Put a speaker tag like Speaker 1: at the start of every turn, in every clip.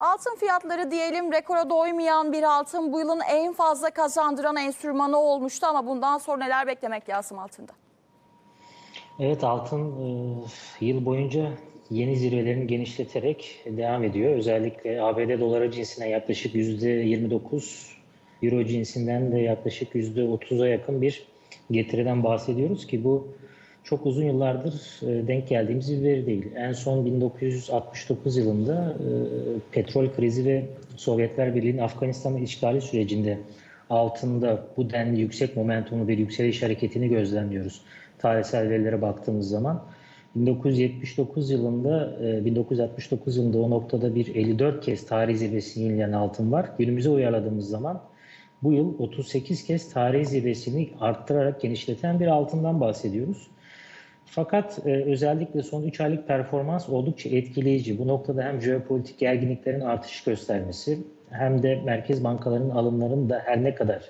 Speaker 1: Altın fiyatları diyelim rekora doymayan bir altın bu yılın en fazla kazandıran enstrümanı olmuştu ama bundan sonra neler beklemek lazım altında?
Speaker 2: Evet altın e, yıl boyunca yeni zirvelerini genişleterek devam ediyor. Özellikle ABD doları cinsine yaklaşık %29, Euro cinsinden de yaklaşık %30'a yakın bir getiriden bahsediyoruz ki bu çok uzun yıllardır e, denk geldiğimiz bir veri değil. En son 1969 yılında e, petrol krizi ve Sovyetler Birliği'nin Afganistan'ı işgali sürecinde altında bu denli yüksek momentumlu bir yükseliş hareketini gözlemliyoruz. Tarihsel verilere baktığımız zaman 1979 yılında e, 1969 yılında o noktada bir 54 kez tarih zirvesini yenileyen altın var. Günümüze uyarladığımız zaman bu yıl 38 kez tarih zirvesini arttırarak genişleten bir altından bahsediyoruz. Fakat e, özellikle son 3 aylık performans oldukça etkileyici. Bu noktada hem jeopolitik gerginliklerin artış göstermesi hem de merkez bankalarının alımlarının da her ne kadar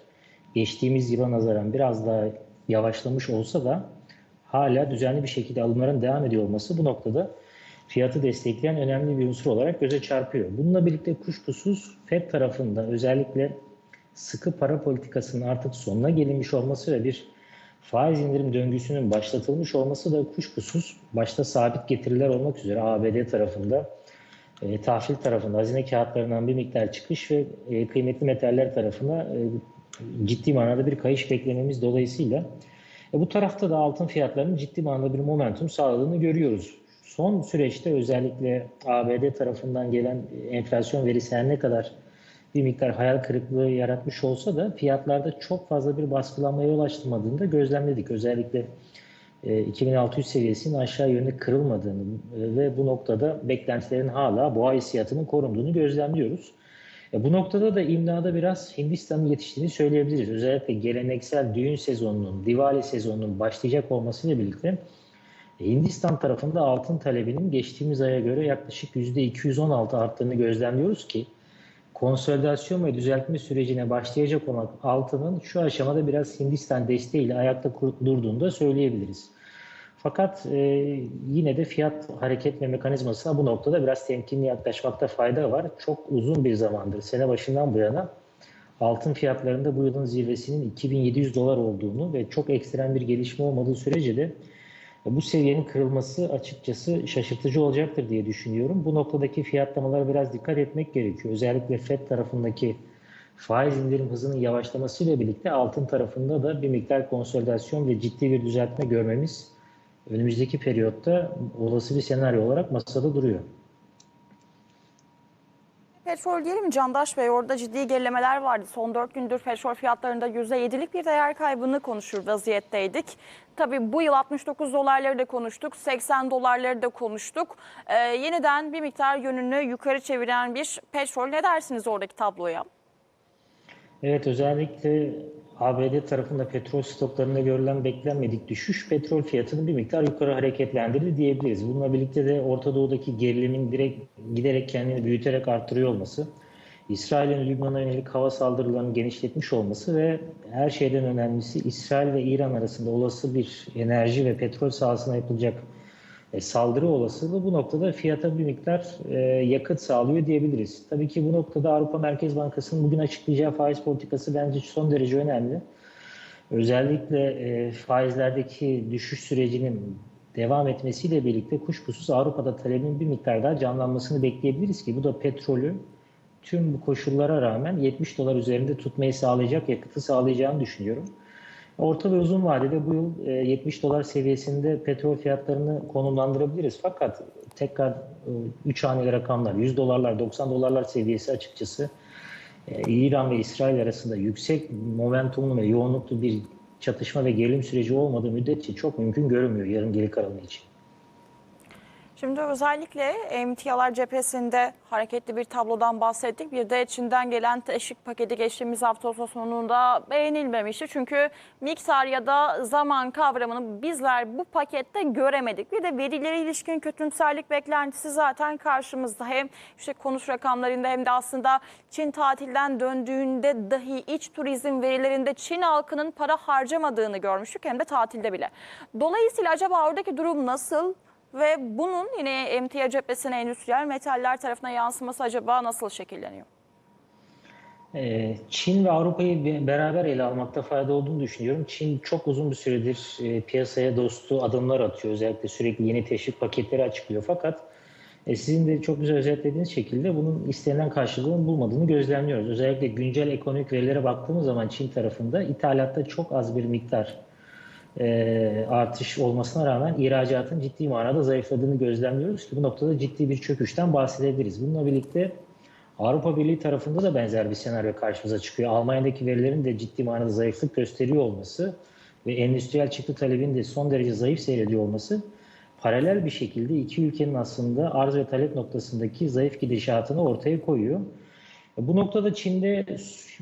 Speaker 2: geçtiğimiz yıla nazaran biraz daha yavaşlamış olsa da hala düzenli bir şekilde alımların devam ediyor olması bu noktada fiyatı destekleyen önemli bir unsur olarak göze çarpıyor. Bununla birlikte kuşkusuz FED tarafında özellikle sıkı para politikasının artık sonuna gelinmiş olması ve bir faiz indirim döngüsünün başlatılmış olması da kuşkusuz başta sabit getiriler olmak üzere ABD tarafında e, tahvil tarafında hazine kağıtlarından bir miktar çıkış ve e, kıymetli metaller tarafına e, ciddi manada bir kayış beklememiz dolayısıyla e, bu tarafta da altın fiyatlarının ciddi manada bir momentum sağladığını görüyoruz. Son süreçte özellikle ABD tarafından gelen enflasyon verisi her ne kadar bir miktar hayal kırıklığı yaratmış olsa da fiyatlarda çok fazla bir baskılanmaya yol açtırmadığını da gözlemledik. Özellikle e, 2600 seviyesinin aşağı yönde kırılmadığını e, ve bu noktada beklentilerin hala boğa hissiyatının korunduğunu gözlemliyoruz. E, bu noktada da imdada biraz Hindistan'ın yetiştiğini söyleyebiliriz. Özellikle geleneksel düğün sezonunun, Diwali sezonunun başlayacak olmasıyla birlikte e, Hindistan tarafında altın talebinin geçtiğimiz aya göre yaklaşık %216 arttığını gözlemliyoruz ki konsolidasyon ve düzeltme sürecine başlayacak olan altının şu aşamada biraz Hindistan desteğiyle ayakta durduğunu da söyleyebiliriz. Fakat e, yine de fiyat hareket ve mekanizmasına bu noktada biraz temkinli yaklaşmakta fayda var. Çok uzun bir zamandır, sene başından bu yana altın fiyatlarında bu yılın zirvesinin 2700 dolar olduğunu ve çok ekstrem bir gelişme olmadığı sürece de bu seviyenin kırılması açıkçası şaşırtıcı olacaktır diye düşünüyorum. Bu noktadaki fiyatlamalara biraz dikkat etmek gerekiyor. Özellikle FED tarafındaki faiz indirim hızının yavaşlamasıyla birlikte altın tarafında da bir miktar konsolidasyon ve ciddi bir düzeltme görmemiz önümüzdeki periyotta olası bir senaryo olarak masada duruyor.
Speaker 1: Petrol diyelim Candaş Bey orada ciddi gerilemeler vardı. Son 4 gündür petrol fiyatlarında %7'lik bir değer kaybını konuşur vaziyetteydik. Tabii bu yıl 69 dolarları da konuştuk, 80 dolarları da konuştuk. Ee, yeniden bir miktar yönünü yukarı çeviren bir petrol ne dersiniz oradaki tabloya?
Speaker 2: Evet özellikle ABD tarafında petrol stoklarında görülen beklenmedik düşüş petrol fiyatını bir miktar yukarı hareketlendirdi diyebiliriz. Bununla birlikte de Orta Doğu'daki gerilimin direkt giderek kendini büyüterek artırıyor olması, İsrail'in Lübnan'a yönelik hava saldırılarını genişletmiş olması ve her şeyden önemlisi İsrail ve İran arasında olası bir enerji ve petrol sahasına yapılacak e, saldırı olasılığı bu noktada fiyata bir miktar e, yakıt sağlıyor diyebiliriz. Tabii ki bu noktada Avrupa Merkez Bankası'nın bugün açıklayacağı faiz politikası bence son derece önemli. Özellikle e, faizlerdeki düşüş sürecinin devam etmesiyle birlikte kuşkusuz Avrupa'da talebin bir miktar daha canlanmasını bekleyebiliriz ki bu da petrolü tüm bu koşullara rağmen 70 dolar üzerinde tutmayı sağlayacak yakıtı sağlayacağını düşünüyorum. Orta ve uzun vadede bu yıl 70 dolar seviyesinde petrol fiyatlarını konumlandırabiliriz. Fakat tekrar 3 haneli rakamlar 100 dolarlar 90 dolarlar seviyesi açıkçası İran ve İsrail arasında yüksek momentumlu ve yoğunluklu bir çatışma ve gerilim süreci olmadığı müddetçe çok mümkün görünmüyor yarın geri kalanı için.
Speaker 1: Şimdi özellikle emtialar cephesinde hareketli bir tablodan bahsettik. Bir de Çin'den gelen teşvik paketi geçtiğimiz hafta sonunda beğenilmemişti. Çünkü miktar ya da zaman kavramını bizler bu pakette göremedik. Bir de verilere ilişkin kötümserlik beklentisi zaten karşımızda. Hem işte konuş rakamlarında hem de aslında Çin tatilden döndüğünde dahi iç turizm verilerinde Çin halkının para harcamadığını görmüştük hem de tatilde bile. Dolayısıyla acaba oradaki durum nasıl? Ve bunun yine emtia cephesine endüstriyel metaller tarafına yansıması acaba nasıl şekilleniyor?
Speaker 2: Ee, Çin ve Avrupa'yı be- beraber ele almakta fayda olduğunu düşünüyorum. Çin çok uzun bir süredir e, piyasaya dostu adımlar atıyor. Özellikle sürekli yeni teşvik paketleri açıklıyor. Fakat e, sizin de çok güzel özetlediğiniz şekilde bunun istenilen karşılığını bulmadığını gözlemliyoruz. Özellikle güncel ekonomik verilere baktığımız zaman Çin tarafında ithalatta çok az bir miktar e, artış olmasına rağmen ihracatın ciddi manada zayıfladığını gözlemliyoruz ki bu noktada ciddi bir çöküşten bahsedebiliriz. Bununla birlikte Avrupa Birliği tarafında da benzer bir senaryo karşımıza çıkıyor. Almanya'daki verilerin de ciddi manada zayıflık gösteriyor olması ve endüstriyel çıktı talebinin de son derece zayıf seyrediyor olması paralel bir şekilde iki ülkenin aslında arz ve talep noktasındaki zayıf gidişatını ortaya koyuyor. Bu noktada Çin'de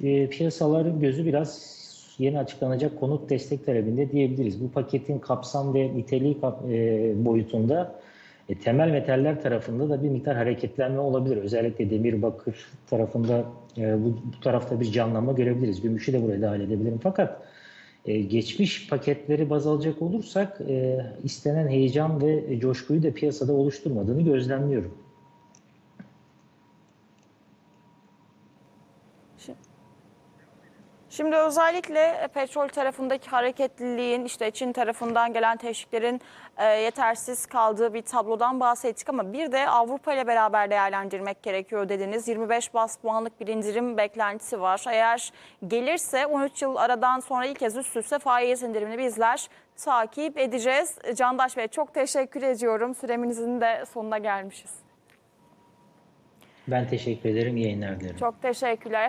Speaker 2: e, piyasaların gözü biraz yeni açıklanacak konut destek talebinde diyebiliriz. Bu paketin kapsam ve niteliği e, boyutunda e, temel metaller tarafında da bir miktar hareketlenme olabilir. Özellikle demir bakır tarafında e, bu, bu tarafta bir canlanma görebiliriz. Gümüşü de buraya dahil edebilirim. Fakat e, geçmiş paketleri baz alacak olursak e, istenen heyecan ve coşkuyu da piyasada oluşturmadığını gözlemliyorum.
Speaker 1: Şimdi özellikle petrol tarafındaki hareketliliğin, işte Çin tarafından gelen teşviklerin e, yetersiz kaldığı bir tablodan bahsettik ama bir de Avrupa ile beraber değerlendirmek gerekiyor dediniz. 25 bas puanlık bir indirim beklentisi var. Eğer gelirse 13 yıl aradan sonra ilk kez üst üste faiz indirimini bizler takip edeceğiz. Candaş Bey çok teşekkür ediyorum. Süremizin de sonuna gelmişiz.
Speaker 2: Ben teşekkür ederim. İyi yayınlar dilerim.
Speaker 1: Çok teşekkürler.